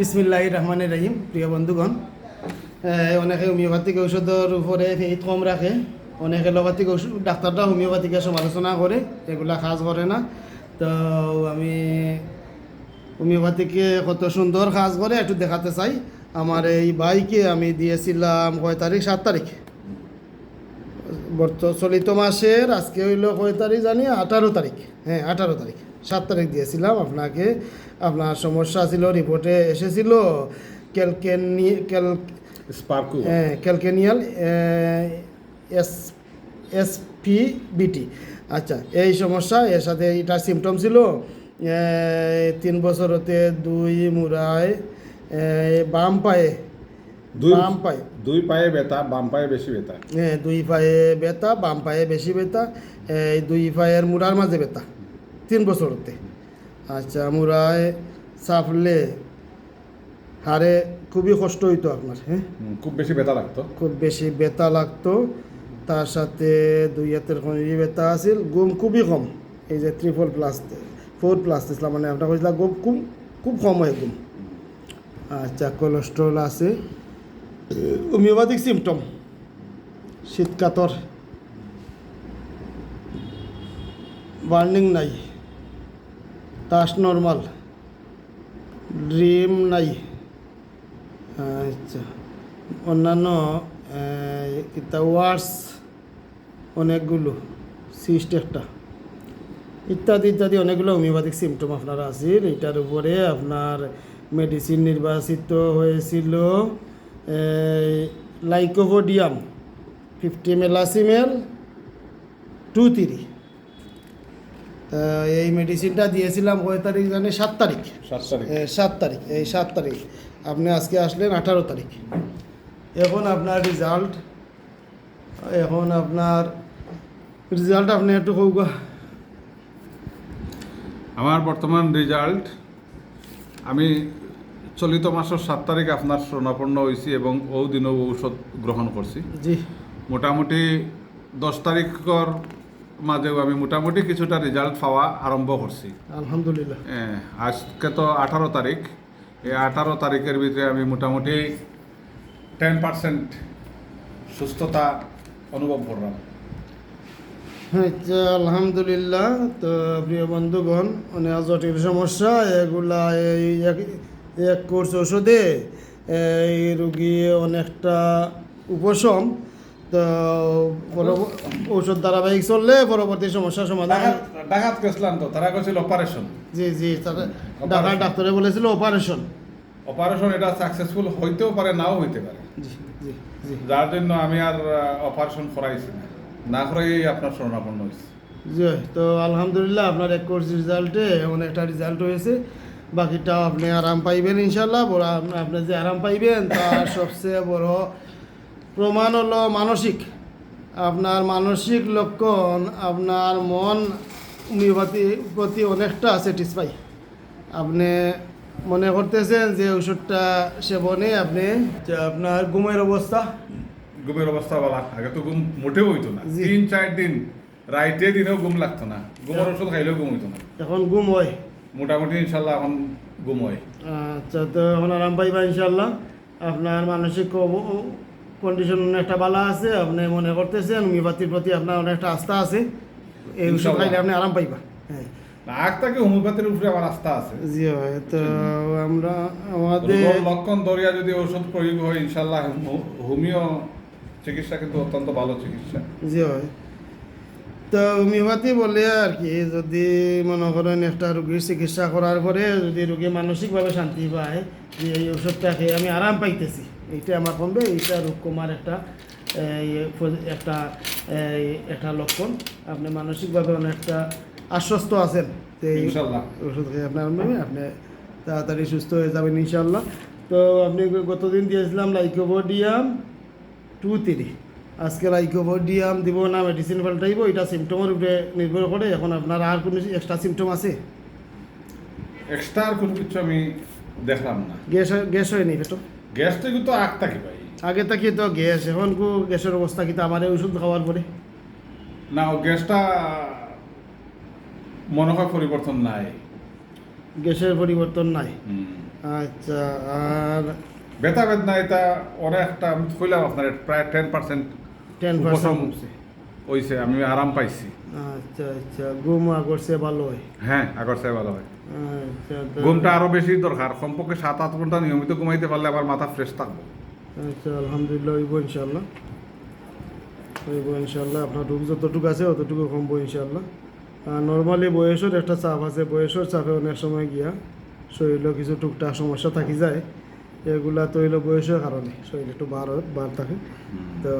বিসমিল্লাহ রহমানের রহিম, প্রিয় বন্ধুগণ। অনেকে হোমিওপ্যাথিক ঔষধের উপরে ফেইট কম রাখে, অনেকে এলোপ্যাথিক ঔষধ, ডাক্তাররা হোমিওপ্যাথিকে সমালোচনা করে, এগুলা কাজ করে না। তো আমি হোমিওপ্যাথিকে কত সুন্দর কাজ করে একটু দেখাতে চাই। আমার এই বাইকে আমি দিয়েছিলাম কয় তারিখ? সাত তারিখ। বর্ত চলিত মাসের, আজকে হইল কয় তারিখ জানি? আঠারো তারিখ। হ্যাঁ আঠারো তারিখ। সাত তারিখ দিয়েছিলাম আপনাকে আপনার সমস্যা ছিল রিপোর্টে এসেছিল ক্যালকেনি ক্যাল স্পার্কু হ্যাঁ ক্যালকেনিয়াল এস এস পি বিটি আচ্ছা এই সমস্যা এর সাথে এটা সিমটম ছিল তিন বছরতে দুই মুড়ায় বাম পায়ে দুই বাম পায়ে। দুই পায়ে ব্যথা বাম পায়ে বেশি ব্যথা। হ্যাঁ দুই পায়ে ব্যথা বাম পায়ে বেশি ব্যথা এই দুই পায়ের মুড়ার মাঝে ব্যথা। তিন বছরতে আচ্ছা মুড়ায় চাপলে হাড়ে খুবই কষ্ট হইতো আপনার হ্যাঁ? খুব বেশি ব্যথা লাগতো। খুব বেশি ব্যথা লাগতো। তার সাথে দুই হাতের খনি ব্যথা আছিল গুম খুবই কম। এই যে ত্রিপল প্লাস ফোর প্লাস দিছিলাম মানে আপনার কইছিলাম গুম খুব খুব কম হয় গুম আচ্ছা কোলেস্ট্রল আছে। হোমিওপ্যাথিক সিমটম শীতকাতর বার্নিং নাই। তাস নর্মাল। ড্রিম নাই। আচ্ছা। অন্যান্য ওয়ার্স অনেকগুলো, সিস্ট একটা। ইত্যাদি ইত্যাদি অনেকগুলো হোমিওপ্যাথিক সিমটম আপনার আছে এটার উপরে আপনার মেডিসিন নির্বাচিত হয়েছিল lycopodium fifty millesimal two three এই মেডিসিনটা দিয়েছিলাম কয় তারিখ জানি? সাত তারিখ। সাত তারিখ। সাত তারিখ এই সাত তারিখ। আপনি আজকে আসলেন আঠারো তারিখ। এখন আপনার রেজাল্ট এখন আপনার রেজাল্ট আপনি একটু কৌগা আমার বর্তমান রেজাল্ট আমি চলিত মাসের সাত তারিখ আপনার শরণাপন্ন হয়েছি এবং ও দিনও ঔষধ গ্রহণ করছি। জি। মোটামুটি দশ তারিখর মাঝেও আমি মোটামুটি কিছুটা রেজাল্ট পাওয়া আরম্ভ করছি। আলহামদুলিল্লাহ। হ্যাঁ আজকে তো আঠারো তারিখ। এই আঠারো তারিখের ভিতরে আমি মোটামুটি টেন পার্সেন্ট সুস্থতা অনুভব করলাম। আচ্ছা আলহামদুলিল্লাহ। তো প্রিয় বন্ধুগণ অনেক জটিল সমস্যা এগুলা এই এক- এক কোর্স ওষুধে এই রুগী অনেকটা উপশম। তো ঔষধ ধারাবাহিক চললে পরবর্তী সমস্যার সমাধান ডাকাত গেছিলাম তো তারা কইছিল অপারেশন জি জি তারা ডাক্তারে বলেছিল অপারেশন অপারেশন এটা সাকসেসফুল হইতেও পারে নাও হইতে পারে। জি জি জি। যার জন্য আমি আর অপারেশন করাইছি না। না করাই আপনার শরণাপন্ন হয়েছি জি তো আলহামদুলিল্লাহ আপনার এক কোর্স রেজাল্টে অনেকটা রেজাল্ট হয়েছে। বাকিটাও আপনি আরাম পাইবেন ইনশাল্লাহ বড় আপনি যে আরাম পাইবেন তার সবচেয়ে বড় প্রমাণ হলো মানসিক। আপনার মানসিক লক্ষণ আপনার মন হোমিওপ্যাথি প্রতি অনেকটা স্যাটিসফাই আপনি মনে করতেছেন যে ওষুধটা সেবনে আপনি যে আপনার ঘুমের অবস্থা? ঘুমের অবস্থা বলা আগে তো ঘুম মোটেও হইতো না। তিন চার দিন রাইতে দিনেও ঘুম লাগতো না। ঘুমের ওষুধ খাইলেও ঘুম হইতো না। এখন ঘুম হয়? মোটামুটি ইনশাল্লাহ এখন ঘুম হয়। আচ্ছা তো এখন আরাম পাইবা ইনশাল্লাহ। আপনার মানসিক কন্ডিশন অনেকটা ভালো আছে আপনি মনে করতেছেন হোমিওপ্যাথির প্রতি আপনার অনেকটা আস্থা আছে এই ওষুধ খাইলে আপনি আরাম পাইবা। হ্যাঁ। আগ থেকে হোমিওপ্যাথির উপরে আমার আস্থা আছে? জি হয় তো আমরা আমাদের লক্ষণ ধরিয়া যদি ওষুধ প্রয়োগ হয় ইনশাল্লাহ হোমিও চিকিৎসা কিন্তু অত্যন্ত ভালো চিকিৎসা। জি হয় তো হোমিওপ্যাথি বলে আর কি যদি মনে করেন একটা রোগীর চিকিৎসা করার পরে যদি রোগী মানসিকভাবে শান্তি পায় যে এই ওষুধটা খেয়ে আমি আরাম পাইতেছি এইটা আমার কমবে এইটা রোগ কমার একটা একটা একটা লক্ষণ। আপনি মানসিকভাবে অনেকটা আশ্বস্ত আছেন যে এই ওষুধ খেয়ে আপনার আপনি তাড়াতাড়ি সুস্থ হয়ে যাবেন ইনশাল্লাহ। তো আপনি গতদিন দিয়েছিলাম লাইকোবোডিয়াম টু থ্রি। আজকে লাইকোবোডিয়াম দিব না মেডিসিন পাল্টাইব এটা সিমটমের উপরে নির্ভর করে এখন আপনার আর কোনো এক্সট্রা সিমটম আছে? এক্সট্রা আর কোনো কিছু আমি দেখলাম না। গ্যাস গ্যাস হয়নি পেটো গ্যাস তো আগ থাকি ভাই আগে থাকি তো গ্যাস এখন কো গ্যাসের অবস্থা কিন্তু আমার ওষুধ খাওয়ার পরে না গ্যাসটা মনে হয় পরিবর্তন নাই। গ্যাসের পরিবর্তন নাই। আচ্ছা আর ব্যথা বেদনা এটা অনেকটা আমি কইলাম আপনার প্রায় টেন পার্সেন্ট টেন পার্সেন্ট হইছে আমি আরাম পাইছি। আচ্ছা আচ্ছা ঘুম আগরছে ভালো হয়। হ্যাঁ আগর চেয়ে ভালো হয়। আচ্ছা ঘুমটা আরও বেশি দরকার কমপক্ষে সাত আট ঘণ্টা নিয়মিত ঘুমাইতে পারলে আবার মাথা ফ্রেশ থাকব। আচ্ছা আলহামদুলিল্লাহ হইব ইনশাল্লাহ হইব ইনশাল্লাহ আপনার রোগ যতটুকু আছে অতটুকু কমবো ইনশাল্লাহ নর্মালি বয়সের একটা চাপ আছে বয়সের চাপে অনেক সময় গিয়া শরীরেও কিছু টুকটাক সমস্যা থাকি যায়। এগুলা তো হইল বয়সের কারণে শরীর একটু বার বার থাকে। তো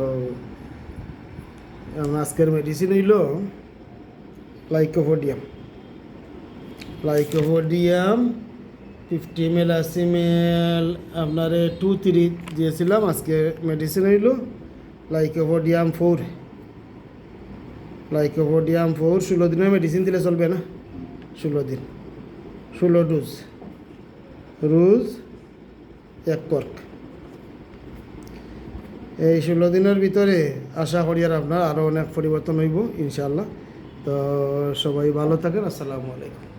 আজকের মেডিসিন হইল lycopodium lycopodium fifty M L আশি এম এল আপনার টু থ্রি দিয়েছিলাম, আজকে মেডিসিন হইল লাইকোফোডিয়াম ফোর লাইকোফোডিয়াম ফোর ষোলো দিনের মেডিসিন দিলে চলবে না, ষোলো দিন। ষোলো ডোজ রোজ এক কর্ক এই ষোলো দিনের ভিতরে আশা করি আর আপনার আরও অনেক পরিবর্তন হইব ইনশাল্লাহ তো সবাই ভালো থাকেন, আসসালামু আলাইকুম।